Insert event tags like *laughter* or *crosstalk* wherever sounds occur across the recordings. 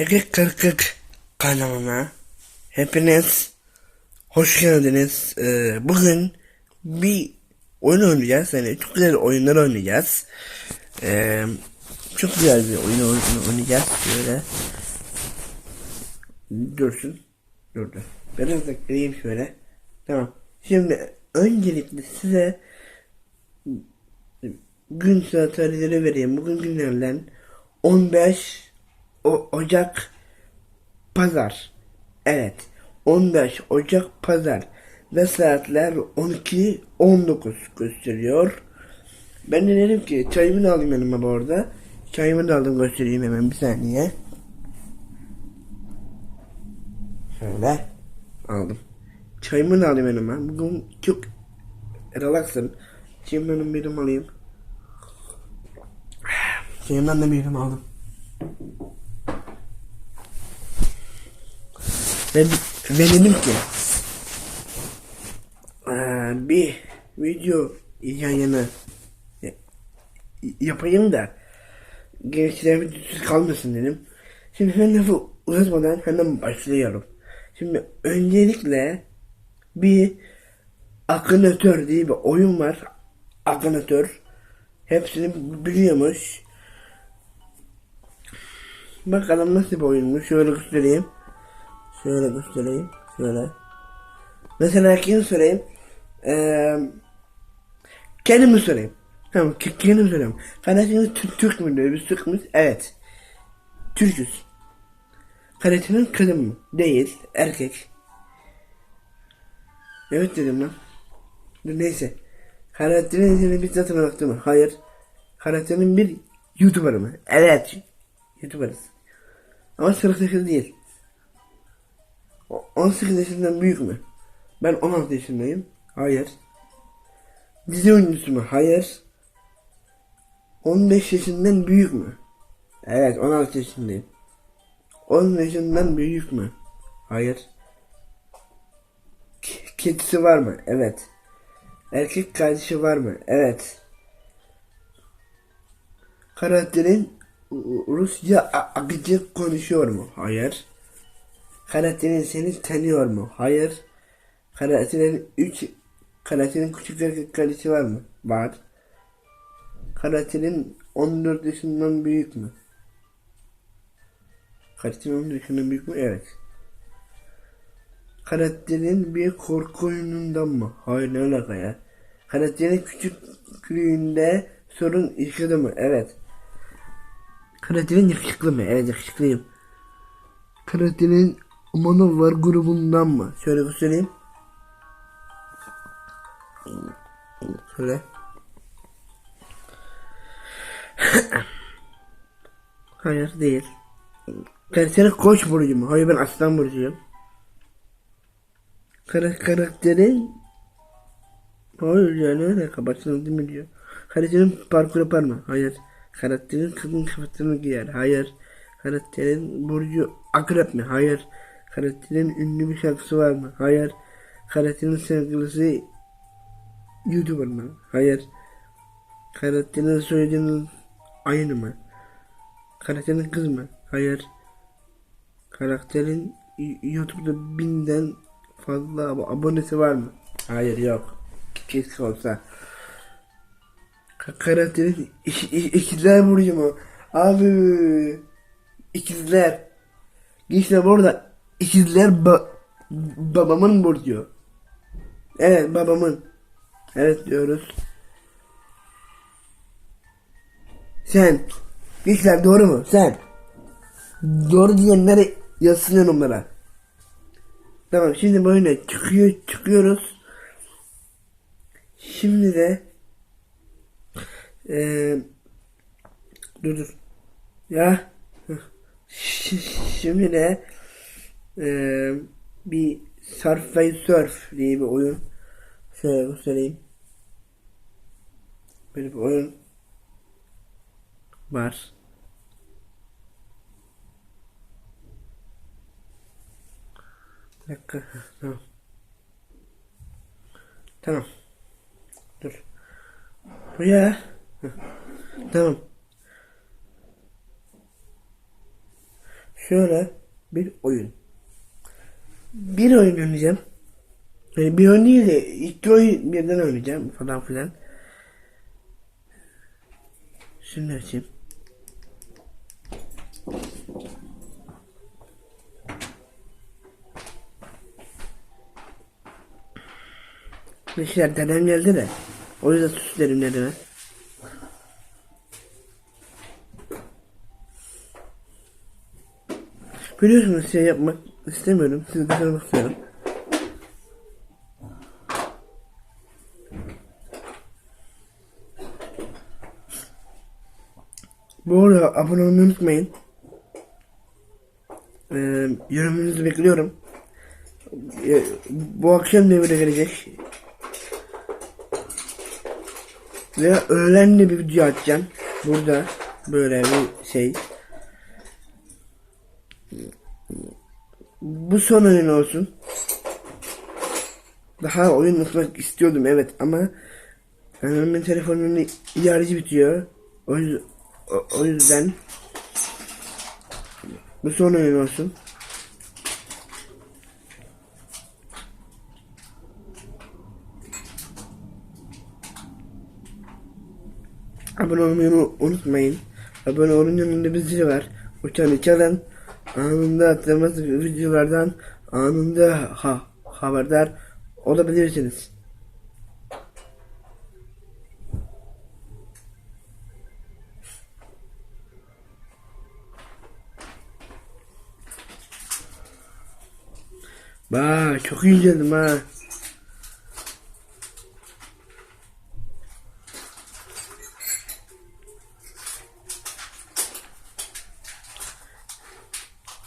Ege Kırkık kanalına hepiniz hoş geldiniz. Ee, bugün bir oyun oynayacağız. Yani çok güzel oyunlar oynayacağız. Ee, çok güzel bir oyun oyn- oynayacağız. Şöyle. Dursun. Durdu. Biraz da gireyim şöyle. Tamam. Şimdi öncelikle size gün saat tarihleri vereyim. Bugün günlerden 15 o Ocak Pazar. Evet. 15 Ocak Pazar. Ve saatler 12-19 gösteriyor. Ben de dedim ki çayımı da alayım yanıma bu arada. Çayımı da aldım göstereyim hemen bir saniye. Şöyle aldım. Çayımı da alayım yanıma. Bugün çok relaxım. Çayımdan bir yudum alayım. Çayımdan da bir yudum aldım. Ve, ve dedim ki eee, bir video yayını y- yapayım da gençler videosuz kalmasın dedim. Şimdi ben lafı uzatmadan hemen başlıyorum. Şimdi öncelikle bir Akınatör diye bir oyun var. Akınatör. Hepsini biliyormuş. Bakalım nasıl bir oyunmuş. Şöyle göstereyim. Şöyle göstereyim. Şöyle. Mesela kim sorayım? Ee, kendimi sorayım. Tamam ke- kendim sorayım. Kardeşiniz Türk, Türk mü diyor? Biz Türk müyüz? Evet. Türküz. Kardeşinin kadın mı? Değil. Erkek. Evet dedim lan. Neyse. Karakterin seni bizzat tanımaktı mı? Hayır. Karakterin bir YouTuber mı? Evet. YouTuber'ız. Ama sırıktaşı değil. O- 18 yaşından büyük mü? Ben 16 yaşındayım. Hayır. Dizi oyuncusu mu? Hayır. 15 yaşından büyük mü? Evet 16 yaşındayım. 10 yaşından büyük mü? Hayır. K- kedisi var mı? Evet. Erkek kardeşi var mı? Evet. Karakterin Rusya a- akıcı konuşuyor mu? Hayır. Karakterin seni tanıyor mu? Hayır. Karakterin 3 karakterin küçük erkek kardeşi var mı? Var. Karakterin 14 yaşından büyük mü? Karakterin 14 yaşından büyük mü? Evet. Karakterin bir korku oyunundan mı? Hayır ne alaka ya? Karakterin küçüklüğünde sorun yaşadı mı? Evet. Karakterin yakışıklı mı? Evet yakışıklıyım. Karakterin Manowar grubundan mı? Şöyle göstereyim. Şöyle. *coughs* Hayır değil. Karakterin koç burcu mu? Hayır ben aslan burcuyum. Kara karakterin Hayır yani öyle kabatsın değil mi diyor. Karakterin parkur yapar mı? Hayır. Karakterin kadın kıyafetlerini giyer. Hayır. Karakterin burcu akrep mi? Hayır. Karakterin ünlü bir şarkısı var mı? Hayır. Karakterin sevgilisi YouTuber mı? Hayır. Karakterin soyadının aynı mı? Karakterin kız mı? Hayır. Karakterin YouTube'da binden fazla ab- abonesi var mı? Hayır yok. Keşke olsa. Ka- Karakterin ik- ik- ikizler burcu mu? Abi ikizler. İşte burada ikizler ba- babamın burcu. Evet babamın. Evet diyoruz. Sen. İkizler doğru mu? Sen. Doğru diyenleri yazsın yorumlara. Tamam şimdi böyle çıkıyor çıkıyoruz. Şimdi de eee dur dur. Ya şimdi de eee bir Surf Surf diye bir oyun. Şöyle göstereyim. Böyle bir oyun var. Bir dakika. Tamam. Tamam. Dur. Bu ya. Heh. Tamam. şöyle bir oyun. Bir oyun oynayacağım. Yani bir oyun değil de iki oyun birden oynayacağım falan filan. Şimdi açayım. Mesela dedem geldi de. O yüzden sus dedim dedeme. Biliyorsunuz şey yapmak istemiyorum. Sizi sormak istiyorum. Bu arada abone olmayı unutmayın. Ee, yorumunuzu bekliyorum. Ee, bu akşam devre gelecek. Ve öğlen de bir video atacağım. Burada böyle bir şey. Bu son oyun olsun. Daha oyun atmak istiyordum evet ama benim telefonumun idareci bitiyor. O, yüz- o, o yüzden bu son oyun olsun. Abone olmayı unu- unutmayın. Abone olun yanında bir zil var. O çanı çalın. Anında attığımız videolardan anında ha haberdar olabilirsiniz. Bak çok iyi geldim ha.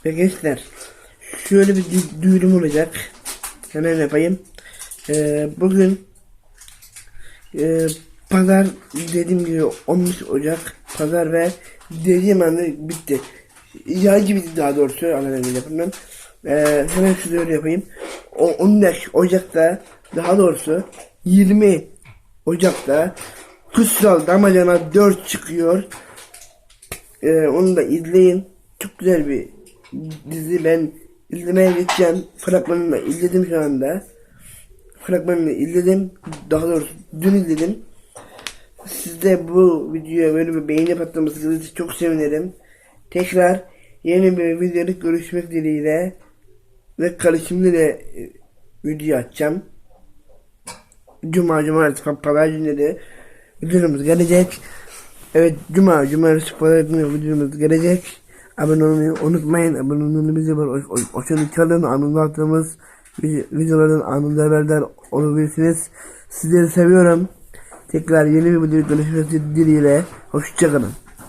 Ve gençler şöyle bir dü- duyurum olacak. Hemen yapayım. Ee, bugün e, pazar dediğim gibi 13 Ocak pazar ve dediğim anda bitti. Yay gibi daha doğrusu anladığım yapımdan. Ee, hemen şöyle yapayım. O, 15 Ocak'ta daha doğrusu 20 Ocak'ta Kutsal Damacana 4 çıkıyor. Ee, onu da izleyin. Çok güzel bir dizi. Ben izlemeye gideceğim. Fragmanını izledim şu anda. Fragmanını izledim. Daha doğrusu dün izledim. Siz de bu videoya böyle bir beğeni patlaması çok sevinirim. Tekrar yeni bir videoda görüşmek dileğiyle ve karışımlı da e, video açacağım. Cuma, cumartesi, pazar günleri videomuz gelecek. Evet, cuma, cumartesi, pazar günleri videomuz gelecek. Abone olmayı unutmayın. Abone olmayı o şunu çalın. Anında attığımız vi- videoların anında haberdar olabilirsiniz. Sizleri seviyorum. Tekrar yeni bir video görüşmek dileğiyle. Hoşçakalın.